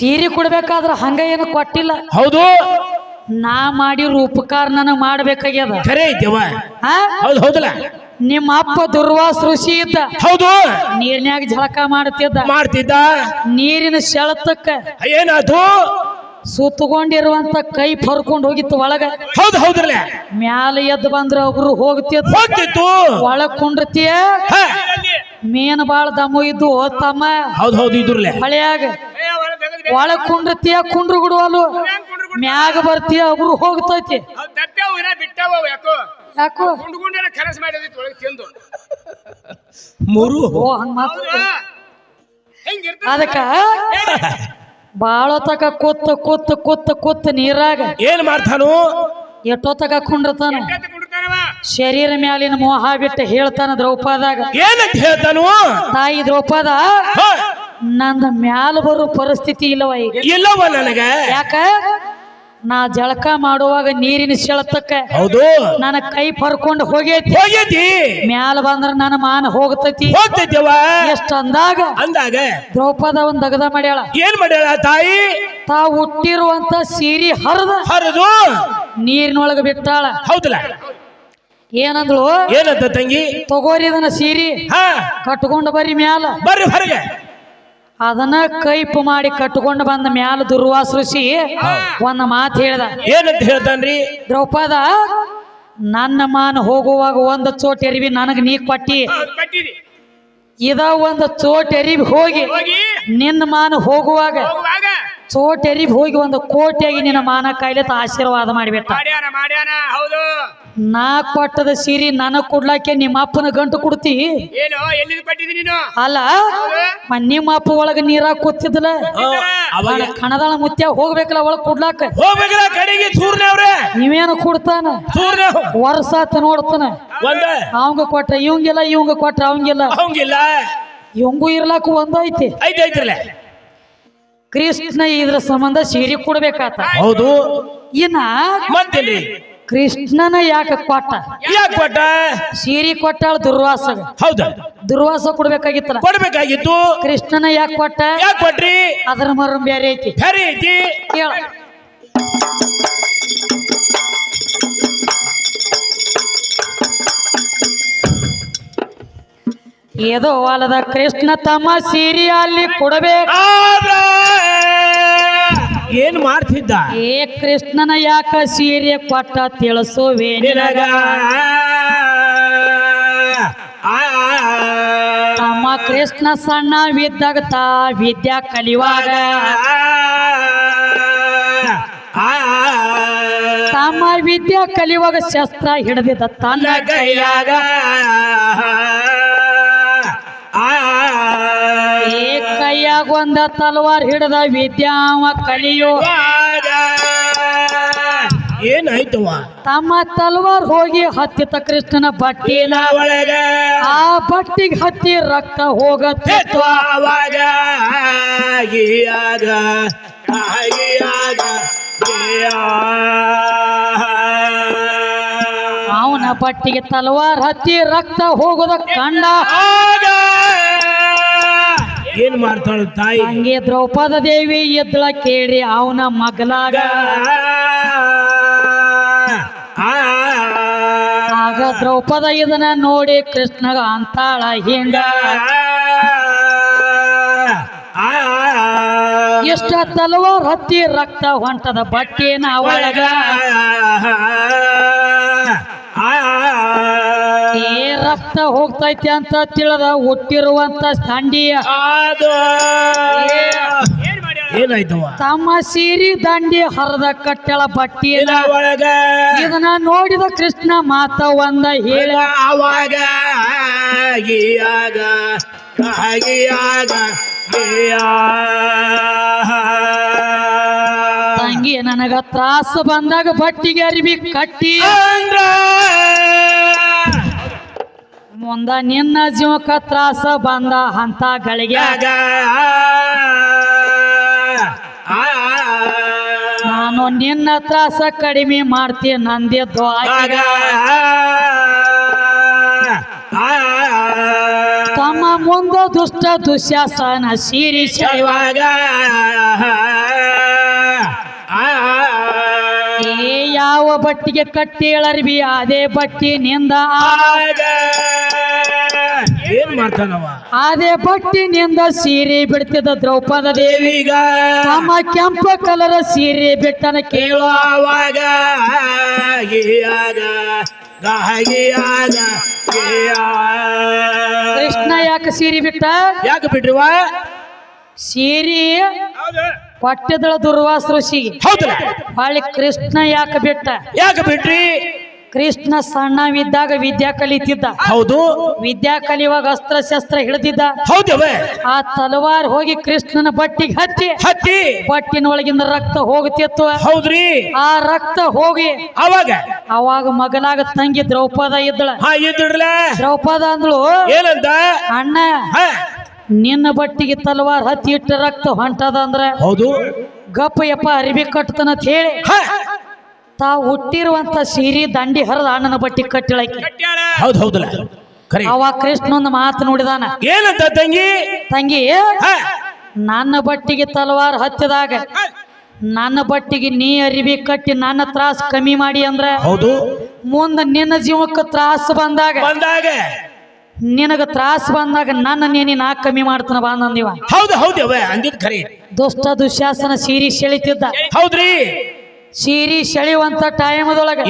ಸೀರೆ ಕೊಡ್ಬೇಕಾದ್ರ ಹಂಗ ಏನು ಕೊಟ್ಟಿಲ್ಲ. ಹೌದು. ನಾ ಮಾಡಿರೋ ಉಪಕಾರ ನನಗ್ ಮಾಡ್ಬೇಕಾಗ್ಯದ. ಖರೆ ಐತೆವ ಆ? ಹೌದು ಹೌದಲ್ಲ. ನಿಮ್ಮ ಅಪ್ಪ ದುರ್ವಾಸ ಋಷಿ ಇದ್ದ. ಹೌದು. ನೀರ್ನ್ಯಾಗ ಜಳಕ ಮಾಡ್ತಿದ್ದ. ಮಾಡ್ತಿದ್ದ. ನೀರಿನ ಸೆಳತಕ್ಕ ಏನದು ಸುತ್ತಕೊಂಡಿರುವಂತ ಕೈ ಫರ್ಕೊಂಡು ಹೋಗಿತ್ತು ಒಳಗ. ಹೌದು ಹೌದ್ರಲ್ಲ. ಮ್ಯಾಲ ಎದ್ದು ಬಂದ್ರ ಒಬ್ರು ಹೋಗ್ತಿತ್ತು ಹೋಗ್ತಿತ್ತು. ಒಳಗ್ ಕುಂಡ್ರತಿಯ? ಹ. ಮೇನ್ ಬಾಳ ದಮ್ಮು ಇದ್ದು ಹೋದ್ತಮ್ಮ ಹೌದು ಹೌದು ಇದ್ರಲ್ಲ. ಹಳೆಯಾಗ ಒಳಗ್ ಕುಂಡ್ರತಿಯ ಕುಂಡ್ರು ಗುಡುವಲು ಮ್ಯಾಗ ಬರ್ತೀಯ ಒಬ್ರು ಹೋಗ್ತೈತಿ. ಯಾಕೋ? ಕನಸು ಒಳಗೆ ತಿಂದು. ಮೂರು ಓ ಹಂಗ ಅದಕ್ಕ ಬಾಳ ತಕ ಕೊತ್ತ ಕೊತ್ತ ಕೊತ್ತ ಕೂತ್ ನೀರಾಗ. ಏನ್ ಮಾಡ್ತಾನು? ಎಷ್ಟೋ ತಕ ಕುಂಡ್ರತಾನ. ಶರೀರ ಮ್ಯಾಲಿನ ಮೋಹ ಬಿಟ್ಟು ಹೇಳ್ತಾನ ದ್ರೌಪದಾಗ. ಏನಂತ ಹೇಳ್ತಾನು? ತಾಯಿ ದ್ರೌಪದ ಹ. ನಂದ ಮ್ಯಾಲ ಬರೋ ಪರಿಸ್ಥಿತಿ ಇಲ್ಲವ ಈಗ. ಇಲ್ಲವ ನನಗ. ಯಾಕ? ನಾ ಜಳಕ ಮಾಡುವಾಗ ನೀರಿನ ಸೆಳತಕ್ಕ ಹೌದು. ನನ್ನ ಕೈ ಪರ್ಕೊಂಡು ಹೋಗೈತಿ. ಹೋಗೈತಿ. ಮ್ಯಾಲ ಬಂದ್ರ ನನ್ನ ಮಾನ ಹೋಗ್ತೈತಿ. ಹೋಗ್ತೈತಿವ. ಎಷ್ಟ ಅಂದಾಗ? ಅಂದಾಗ. ದ್ರೌಪದ ಒಂದ್ ದಗದ ಮಾಡ್ಯಾಳ. ಏನ್ ಮಾಡ್ಯಾಳ ತಾಯಿ? ತಾ ಹುಟ್ಟಿರುವಂತ ಸೀರಿ ಹರಿದ. ಹರಿದು. ನೀರಿನೊಳಗ ಬಿಟ್ಟಾಳ. ಹೌದಲ್ಲ. ಏನಂದ್ಳು? ಏನಂತ ತಂಗಿ? ತಗೋರಿ ಇದನ್ನ ಸೀರಿ. ಹಾ. ಕಟ್ಕೊಂಡು ಬರ್ರಿ ಮ್ಯಾಲ. ಬರ್ರಿ ಹೊರಗೆ. ಅದನ್ನ ಕೈಪು ಮಾಡಿ ಕಟ್ಕೊಂಡು ಬಂದ ಮ್ಯಾಲ ದುರ್ವಾಸ ಋಷಿ ಒಂದ್ ಮಾತು ಹೇಳ್ದ. ಏನಂತ ಹೇಳ್ತಾನ್ರಿ? ದ್ರೌಪದ ನನ್ನ ಮಾನ ಹೋಗುವಾಗ ಒಂದು ಚೋಟ್ ಎರಿವಿ ನನಗ್ ನೀ ಕೊಟ್ಟಿ. ಇದ ಒಂದು ಚೋಟ್ ಎರಿವಿ ಹೋಗಿ ನಿನ್ನ ಮಾನ ಹೋಗುವಾಗ ಚೋಟ್ ಎರಿವಿ ಹೋಗಿ ಒಂದು ಕೋಟಿಯಾಗಿ ನಿನ್ನ ಮಾನ ಕಾಯಿಲೆ ಆಶೀರ್ವಾದ ಮಾಡಿಬಿಟ್ಟ. ಹೌದು. ನಾ ಕೊಟ್ಟದ ಸೀರಿ ನನಗ್ ಕೊಡ್ಲಾಕೆ ನಿಮ್ಮ ಅಪ್ಪನ ಗಂಟು ಕೊಡ್ತಿ? ಏನು ಎಲ್ಲಿಂದ ಕೊಟ್ಟಿದಿ ನೀನು? ಅಲ್ಲ ಮ- ನಿಮ್ಮ ಅಪ್ಪ ಒಳಗ ನೀರಾಗ ಕೂತಿದ್ಲ ಅವಾಗ ಕಣದಾಳ ಮುತ್ಯ ಹೋಗ್ಬೇಕಲ್ಲ ಒಳಗ್ ಕೊಡ್ಲಾಕ? ಹೋಗ್ಬೇಕಲ್ಲ ಕಡೆಗೆ ಸೂರ್ಯ ಅವ್ರೆ ನೀವೇನು ಕೊಡ್ತಾನ? ಸೂರ್ಯ ವರ್ಷ ನೋಡ್ತಾನ. ಒಂದ ಅವಂಗ ಕೊಟ್ರ ಇವಂಗಿಲ್ಲ ಇವಂಗ ಕೊಟ್ಟ ಅವಂಗಿಲ್ಲ. ಅವಂಗಿಲ್ಲ. ಇವಂಗೂ ಇರ್ಲಾಕ ಒಂದೈತಿ ಐತೆ. ಐತ್ರಲ್ಲ ಕೃಷ್ಣ ಇದ್ರ ಸಂಬಂಧ ಸೀರೆ ಕೊಡ್ಬೇಕಾತ. ಹೌದು. ಇನ್ನ ಮತ್ತೇನ್ರಿ? ಕೃಷ್ಣನ ಯಾಕೆ ಕೊಟ್ಟ? ಯಾಕೆ ಕೊಟ್ಟ? ಸೀರಿ ಕೊಟ್ಟಾಳ ದುರ್ವಾಸಗ. ಹೌದ. ದುರ್ವಾಸ ಕೊಡ್ಬೇಕಾಗಿತ್ತಲ್ಲ? ಕೊಡ್ಬೇಕಾಗಿತ್ತು. ಕೃಷ್ಣನ ಯಾಕೆ ಕೊಟ್ಟ? ಯಾಕೆ ಕೊಟ್ರಿ? ಅದ್ರ ಮರ ಬೇರೆ ಐತಿ. ಸರಿ ಐತಿ. ಕೇಳ. ಏದೋ ಹೊಲದ ಕೃಷ್ಣ ತಮ್ಮ ಸೀರೆ ಅಲ್ಲಿ ಕೊಡಬೇಕು. ಏನ್ ಮಾಡ್ತಿದ್ದ ಏ ಕೃಷ್ಣನ ಯಾಕ ಸೀರೆ ಕೊಟ್ಟ ತಿಳಿಸುವೆ ನಿನಗ ಆ, ತಮ್ಮ ಕೃಷ್ಣ ಸಣ್ಣವಿದ್ದಾಗ ತಾ ವಿದ್ಯಾ ಕಲಿವಾಗ ತಮ್ಮ ವಿದ್ಯಾ ಕಲಿಯುವಾಗ ಶಸ್ತ್ರ ಹಿಡಿದಿದ್ದ ತನ್ನ ಕೈಯಾಗ ಒಂದ ತಲವಾರ್ ಹಿಡಿದ ವಿದ್ಯಾವ ಕಲಿಯೋ. ಏನಾಯ್ತವ ತಮ್ಮ ತಲವಾರ್ ಹೋಗಿ ಹತ್ತಿತ ಕೃಷ್ಣನ ಬಟ್ಟಿನ ಒಳಗ? ಆ ಬಟ್ಟಿಗೆ ಹತ್ತಿ ರಕ್ತ ಹೋಗತ್ತೆ. ಅವನ ಬಟ್ಟಿಗೆ ತಲವಾರ್ ಹತ್ತಿ ರಕ್ತ ಹೋಗೋದ ಕಂಡ ಏನ್ ಮಾಡ್ತಾಳ ತಾಯಿ ಹಂಗೆ ದ್ರೌಪದ ದೇವಿ ಎದ್ದಳ ಕೇಳಿ ಅವನ ಮಗಲಾಗ ಆಗ ದ್ರೌಪದ ಇದನ್ನ ನೋಡಿ ಕೃಷ್ಣಗ ಅಂತಾಳ ಹಿಂಗ ಎಷ್ಟ ತಲವಾರ್ ಹತ್ತಿ ರಕ್ತ ಹೊಂಟದ ಬಟ್ಟೆನ ಒಳಗ ರಕ್ತ ಹೋಗ್ತೈತೆ ಅಂತ ತಿಳಿದ ಹುಟ್ಟಿರುವಂತ ದಂಡಿಯ ತಮ್ಮ ಸೀರಿ ದಂಡಿ ಹರದ ಕಟ್ಟಳ ಬಟ್ಟಿನ ಒಳಗ. ಇದನ್ನ ನೋಡಿದ ಕೃಷ್ಣ ಮಾತ ಒಂದ ಹೇಳ. ಆಗಿಯಾಗ ತಂಗಿ ನನಗ ತ್ರಾಸ ಬಂದಾಗ ಬಟ್ಟಿಗೆ ಅರಿವಿ ಕಟ್ಟಿ. ಮುಂದ ನಿನ್ನ ಜೀವಕ ತ್ರಾಸ ಬಂದ ಹಂತ ಗಳಿಗ್ಯಾಗ ನಾನು ನಿನ್ನ ತ್ರಾಸ ಕಡಿಮೆ ಮಾಡ್ತೀನಿ ನಂದಿದ್ದು ತಮ್ಮ ಮುಂದ ದುಷ್ಟ ದುಶ್ಯಾಸನ ಸೀರಿ ಸೇವಾಗ ಯಾವ ಬಟ್ಟಿಗೆ ಕಟ್ಟಿ ಅಳರ್ಬಿ ಅದೇ ಬಟ್ಟಿ ನಿಂದ ಆಗ ಏನ್ ಮಾಡ್ತಾನವ? ಅದೇ ಬಟ್ಟಿನಿಂದ ಸೀರೆ ಬಿಡ್ತಿದ್ದ ದ್ರೌಪದ ದೇವಿ. ದೇವಿಗ ತಮ್ಮ ಕೆಂಪ ಕಲರ ಸೀರೆ ಬಿಟ್ಟನ ಕೇಳುವ ಕೇಳುವಾಗ ಕೃಷ್ಣ ಯಾಕೆ ಸೀರೆ ಬಿಟ್ಟ? ಯಾಕೆ ಬಿಟ್ರಿವ? ಸೀರೆ ಪಟ್ಟದಳ ದುರ್ವಾಸ ಋಷಿ. ಹೌದಲ್ಲ ಹೊಳ್ಳಿ ಕೃಷ್ಣ ಯಾಕೆ ಬಿಟ್ಟ? ಯಾಕೆ ಬಿಟ್ರಿ? ಕೃಷ್ಣ ಸಣ್ಣವಿದ್ದಾಗ ವಿದ್ಯಾ ಕಲಿತಿದ್ದ. ಹೌದು. ವಿದ್ಯಾ ಕಲಿಯುವಾಗ ಅಸ್ತ್ರ ಶಸ್ತ್ರ ಹಿಡಿದಿದ್ದ ಹೌದವೇ ಆ ತಲವಾರ್ ಹೋಗಿ ಕೃಷ್ಣನ ಬಟ್ಟಿಗೆ ಹಚ್ಚಿ ಹತ್ತಿ. ಬಟ್ಟಿನೊಳಗಿಂದ ರಕ್ತ ಹೋಗುತ್ತಿತ್ತು. ಹೌದ್ರಿ. ಆ ರಕ್ತ ಹೋಗಿ ಅವಾಗ? ಅವಾಗ ಮಗನಾಗ ತಂಗಿ ದ್ರೌಪದ ಇದ್ದಳ. ಹಾ ಇದ್ರಲ್ಲ ದ್ರೌಪದ ಅಂದ್ಳು ಏನಂತ? ಅಣ್ಣ ಹಾ. ನಿನ್ನ ಬಟ್ಟಿಗೆ ತಲವಾರ್ ಹತ್ತಿ ಇಟ್ಟ ರಕ್ತ ಹೊಂಟದ ಅಂದ್ರೆ ಹೌದು. ಗಪ್ಪ ಯಪ್ಪ ಅರಿವಿ ಕಟ್ತನಂತ ಹೇಳಿ ಹಾ ತಾ ಹುಟ್ಟಿರುವಂತ ಸೀರಿ ದಂಡಿ ಹರಿದ ಅಣ್ಣನ ಬಟ್ಟಿ ಕಟ್ಟಿಳಕಿ ಹೌದು ಹೌದಲ್ಲ. ಖರೆ ಅವ ಕೃಷ್ಣ ಒಂದು ಮಾತು ನೋಡಿದಾನ. ಏನಂತ ತಂಗಿ? ತಂಗಿ ಹಾ. ನನ್ನ ಬಟ್ಟಿಗೆ ತಲವಾರ್ ಹತ್ತಿದಾಗ ನನ್ನ ಬಟ್ಟಿಗೆ ನೀ ಅರಿವಿ ಕಟ್ಟಿ ನನ್ನ ತ್ರಾಸ ಕಮ್ಮಿ ಮಾಡಿ ಅಂದ್ರ ಹೌದು. ಮುಂದ ನಿನ್ನ ಜೀವಕ್ಕೆ ತ್ರಾಸ ಬಂದಾಗ ಬಂದಾಗ? ನಿನಗ ತ್ರಾಸ ಬಂದಾಗ ನನ್ನ ನೇನಿ ನಾ ಕಮ್ಮಿ ಮಾಡ್ತಾನ ಬಂದಂದಿವ ಹೌದು ಹೌದು ಅಂದಿದ್ ಖರೆ ದುಷ್ಟ ದುಶ್ಯಾಸನ ಸೀರಿ ಸೆಳಿತಿದ್ದ. ಹೌದ್ರಿ. ಸೀರಿ ಸೆಳೆಯುವಂತ ಟೈಮ್ದೊಳಗೆ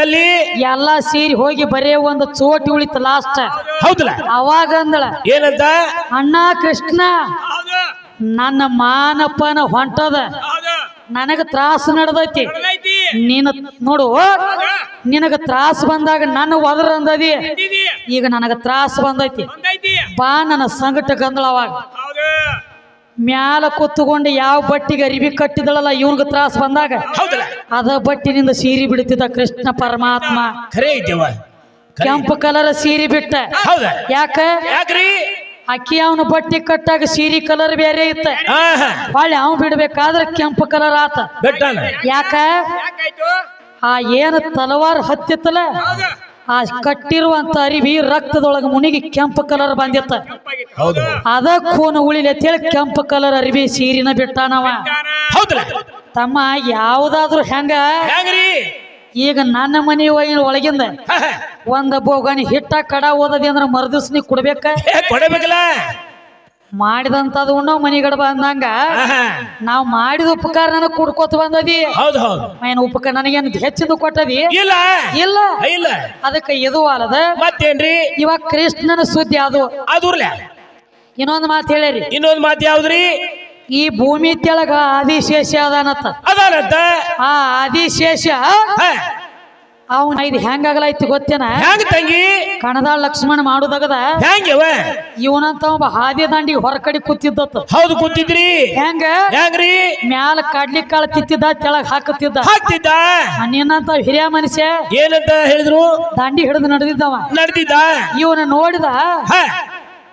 ಅಲ್ಲಿ ಎಲ್ಲಾ ಸೀರಿ ಹೋಗಿ ಬರೇ ಒಂದು ಚೋಟಿ ಉಳಿತ ಲಾಸ್ಟ್ ಹೌದಲ್ಲ? ಅವಾಗ ಅಂದಳ ಏನಂತ? ಅಣ್ಣ ಕೃಷ್ಣ ನನ್ನ ಮಾನಪ್ಪನ ಹೊಂಟದ. ಹೌದು. ನನಗ ತ್ರಾಸ ನಡೆದೈತಿ. ನೀನು ನೋಡು ನಿನಗ ತ್ರಾಸ ಬಂದಾಗ ನನ್ನ ಒದರ ಅಂದದಿ. ಈಗ ನನಗ ತ್ರಾಸ ಬಂದೈತಿ. ಬಂದೈತಿ. ಬಾ ನನ್ನ ಸಂಗಟ ಗಂದಳ ಅವಾಗ. ಹೌದು. ಮ್ಯಾಲ ಕೂತ್ಕೊಂಡು ಯಾವ ಬಟ್ಟಿಗೆ ಅರಿವಿ ಕಟ್ಟಿದಳಲ್ಲ ಇವನ್ಗ ತ್ರಾಸ ಬಂದಾಗ. ಅದ ಬಟ್ಟಿನಿಂದ ಸೀರಿ ಬಿಡುತ್ತಿದ್ದ ಕೃಷ್ಣ ಪರಮಾತ್ಮ. ಖರೆ ಐತೆವ ಖರೆ. ಕೆಂಪು ಕಲರ್ ಸೀರೆ ಬಿಟ್ಟ. ಹೌದ? ಯಾಕ? ಯಾಕ್ರಿ? ಅಕ್ಕಿ ಅವನು ಬಟ್ಟೆ ಕಟ್ಟಾಗ ಸೀರೆ ಕಲರ್ ಬೇರೆ ಇತ್ತ. ಹೊಳ್ಳಿ ಅವ್ ಬಿಡ್ಬೇಕಾದ್ರೆ ಕೆಂಪು ಕಲರ್ ಆತ. ಬೆಟ್ಟಾನ? ಯಾಕ? ಆ ಏನು ತಲವಾರು ಹತ್ತಿತ್ತಲ್ಲ? ಆ ಕಟ್ಟಿರುವಂತ ಅರಿವಿ ರಕ್ತದೊಳಗ ಮುನಿಗಿ ಕೆಂಪು ಕಲರ್ ಬಂದಿತ್ತ. ಅದ ಕೂನ ಉಳಿಲಿ ಅಂತೇಳಿ ಕೆಂಪು ಕಲರ್ ಅರಿವಿ ಸೀರಿನ ಬಿಟ್ಟಾನವ. ಹೌದಲ್ಲ ತಮ್ಮ ಯಾವ್ದಾದ್ರು ಹೆಂಗ? ಹೆಂಗ್ರಿ? ಈಗ ನನ್ನ ಮನೆ ಒಳಗಿನ- ಒಳಗಿಂದ. ಒಂದ ಬೋಗನಿ ಹಿಟ್ಟ ಕಡ ಓದದಿ ಅಂದ್ರ ಮರದಿವ್ಸ ನೀ ಕೊಡ್ಬೇಕ? ಏ, ಕೊಡಬೇಕಲ್ಲ? ಮಾಡಿದಂತದು ಉಣ್ಣೋ ಮನಿಗಡ ಬಂದಂಗ. ನಾವ್ ಮಾಡಿದ ಉಪಕಾರ ನನಗ್ ಕುಡ್ಕೋತ ಬಂದದಿ. ಹೌದು ಹೌದು. ಏನ್ ಉಪಕಾರ ನನಗೇನು ಹೆಚ್ಚಿದು ಕೊಟ್ಟದಿ? ಇಲ್ಲ. ಇಲ್ಲ. ಇಲ್ಲ. ಅದಕ್ಕೆ ಇದು ಅಲ್ಲದ ಮತ್ತೇನ್ರಿ? ಇವಾಗ ಕೃಷ್ಣನ ಸುದ್ದಿ ಅದು. ಅದೂರ್ಲೆ ಇನ್ನೊಂದು ಮಾತು ಹೇಳಿರಿ. ಇನ್ನೊಂದ್ ಮಾತು ಯಾವ್ದ್ರಿ? ಈ ಭೂಮಿ ತೆಳಗ ಆದಿಶೇಷ ಅದಾನತ್ತ ಅದಾನತ್ತ ಆ ಆದಿಶೇಷ. ಅವನ ಇದು ಹೆಂಗಾಗಲೈತಿ ಗೊತ್ತೇನ? ಹೆಂಗ್ ತಂಗಿ? ಕಣದ ಲಕ್ಷ್ಮಣ ಮಾಡುದಾಗದ? ಹೆಂಗವ ಇವನಂತ ಒಬ್ಬ ಹಾದಿ ದಾಂಡಿ ಹೊರ ಕಡೆ ಕೂತಿದ್ದತ್ತ. ಹೌದು ಕೂತಿದ್ರಿ. ಹೆಂಗ? ಹೆಂಗ್ರಿ? ಮ್ಯಾಲ ಕಡ್ಲಿ ಕಾಳು ತಿತ್ತಿದ್ದ ತೆಳಗ್ ಹಾಕುತ್ತಿದ್ದ. ಹಾಕ್ತಿದ್ದ? ನಿನ್ನಂತ ಹಿರಿಯ ಮನುಷ್ಯ? ಏನಂತ ಹೇಳಿದ್ರು? ದಾಂಡಿ ಹಿಡಿದು ನಡೆದಿದ್ದವ. ನಡೆದಿದ್ದ? ಇವನ ನೋಡಿದ?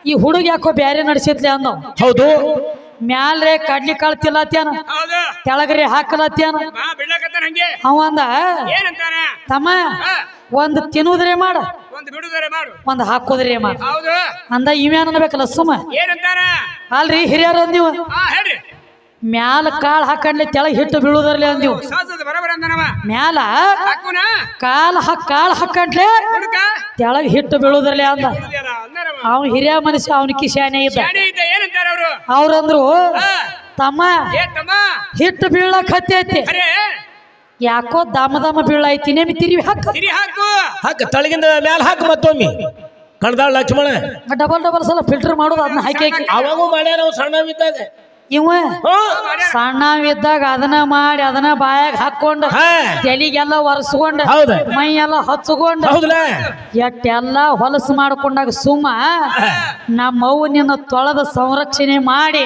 ಈ ಹುಡುಗ ಯಾಕೋ ಬ್ಯಾರೆ ನಡೆಸಿದ್ಲೆ ಅಂದವ್. ಹೌದು. ಮ್ಯಾಲ್ರೆ ಕಡ್ಲಿ ಕಾಳು ತಿಲ್ಲತ್ಯಾನ ಹೌದು. ತೆಳಗ್ರಿ ಹಾಕಲತ್ಯಾನ? ಬಾ ಬಿಡ್ಲಕತ್ತಾನ ಹಂಗೆ. ಅವ ಅಂದ ಏನಂತಾನ? ತಮ್ಮ ಒಂದ್ ತಿನ್ನುದ್ರೆ ಮಾಡ. ಒಂದು ಬಿಡುದರೆ ಮಾಡು. ಒಂದ್ ಹಾಕೋದ್ರಿ ಮಾಡ. ಅಂದ ಇವೇನ್ ಅನ್ಬೇಕಲ್ಲ ಸುಮ್ಮ. ಅಲ್ರಿ ಹಿರಿಯರ್ ನೀವು ಮ್ಯಾಲ ಕಾಳು ಹಾಕಂಡ್ಲಿ ತೆಳಗ್ ಹಿಟ್ಟು ಬೀಳುದರ್ಲಿ ಅಂದಿವ್. ಮ್ಯಾಲ ಕಾಲ್ ಹಾಕ್ ಕಾಳು ಹಾಕೊಂಡ್ಲೆ ತೆಳಗೆ ಹಿಟ್ಟು ಬೀಳುದರ್ಲಿ ಅಂದ. ಅಂದನವ ಅವ್ ಹಿರಿಯ ಮನುಷ್ಯ ಅವ್ನ ಕಿಶಾನೆ ಇದ್ದ. ಅವ್ರಂದ್ರು ಹಾ. ತಮ್ಮ ಏ ತಮ್ಮ? ಹಿಟ್ಟು ಬೀಳಕ್ ಹತ್ತೈತಿ ಅರೆ. ಯಾಕೋ ದಮ ದಮ ಬೀಳೈತಿ ನೇಮಿ ತಿರುವಿ ಹಾಕ. ತಿರಿ ಹಾಕು. ಹಾಕ ತಳಗಿಂದ ಮ್ಯಾಲ ಹಾಕ ಮತ್ತೊಮ್ಮೆ. ಕಣದಾಳ ಲಕ್ಷ್ಮಣ. ಡಬಲ್ ಡಬಲ್ ಸಲ ಫಿಲ್ಟರ್ ಮಾಡೋದು ಅದನ್ನ ಹಾಕಿ ಅವಾಗೂ ಮಾಡ್ಯಾರ ಸಣ್ಣ ಸಣ್ಣವಿದ್ದಾಗ. ಇವ. ಸಣ್ಣವಿದ್ದಾಗ ಅದನ್ನ ಮಾಡಿ ಅದನ್ನ ಬಾಯಾಗ ಹಾಕೊಂಡು ತಲಿಗೆಲ್ಲ ಒರೆಸ್ಕೊಂಡು ಮೈ ಎಲ್ಲ ಹಚ್ಕೊಂಡು ಎಟ್ಟೆಲ್ಲ ಹೊಲಸು ಮಾಡ್ಕೊಂಡಾಗ ಸುಮ್ಮ ನಮ್ಮವ್ವ ನಿನ್ನ ತೊಳೆದ ಸಂರಕ್ಷಣೆ ಮಾಡಿ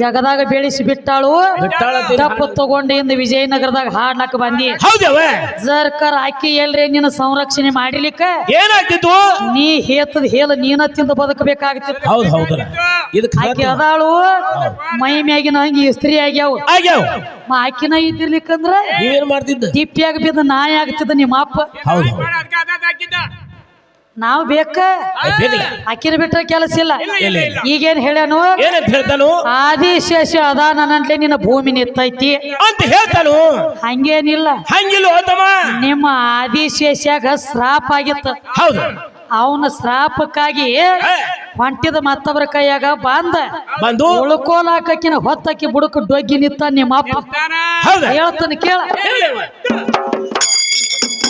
ಜಗದಾಗ ಬೆಳೆಸಿ ಬಿಟ್ಟಾಳು. ತಪ್ಪು ತಗೊಂಡು ಇಂದ ವಿಜಯನಗರದಾಗ ಹಾಡ್ಲಕ್ ಬಂದಿ. ಜರ್ಕರ್ ಅಕ್ಕಿ ಎಲ್ರಿ ನಿನ್ನ ಸಂರಕ್ಷಣೆ ಮಾಡಿಲಿಕ್ಕೆ? ಏನಾಗ್ತಿತ್ತು? ನೀ ಹೇತದ ಹೇಳ ನೀನ ತಿಂದು ಬದುಕಬೇಕಾಗ್ತಿತ್ತು. ಆಕಿ ಅದಾಳು ಮೈ ಮ್ಯಾಗಿನ ಹಂಗಿ ಇಸ್ತ್ರಿ ಆಗ್ಯಾವ. ಆಗ್ಯಾವ. ಮಾಕಿನ ಆಕಿನ ಇದ್ದಿರ್ಲಿಕ್ಕಂದ್ರ ನೀವೇನ್ ಮಾಡ್ತಿದ್ದ? ತಿಪ್ಪಿಯಾಗ ಬಿದ್ದ ನಾಯಿ ಆಗ್ತಿದ್ದ ನಿಮ್ಮ ಅಪ್ಪ ಹೌದು. ನಾವ್ ಬೇಕ ಅಕ್ಕಿನ ಬಿಟ್ರೆ ಕೆಲಸ ಇಲ್ಲ. ಈಗೇನ್ ಹೇಳ್ಯಾನು? ಏನಂತ ಹೇಳ್ತಾನು? ಆದಿಶೇಷ ಅದಾನಂಟ್ಲೆ ನಿನ್ನ ಭೂಮಿ ನಿತ್ತೈತಿ. ಅಂತ ಹೇಳ್ತಾನು? ಹಂಗೇನಿಲ್ಲ. ಹಂಗಿಲ್ಲ ನಿಮ್ಮ ಆದಿಶೇಷಾಗ ಶ್ರಾಪ್ ಆಗಿತ್ತ. ಹೌದು. ಅವನ ಶ್ರಾಪಕ್ಕಾಗಿ ಹೊಂಟಿದ ಮತ್ತೊಬ್ಬರ ಕೈಯಾಗ ಬಂದ. ಬಂದು. ಉಳ್ಕೋಲಾಕಕಿನ ಹೊತ್ತಕ್ಕಿ ಬುಡಕ ಡೊಗ್ಗಿ ನಿತ್ತ ನಿಮ್ಮ ಅಪ್ಪ ಹೇಳ್ತಾನೆ ಕೇಳ.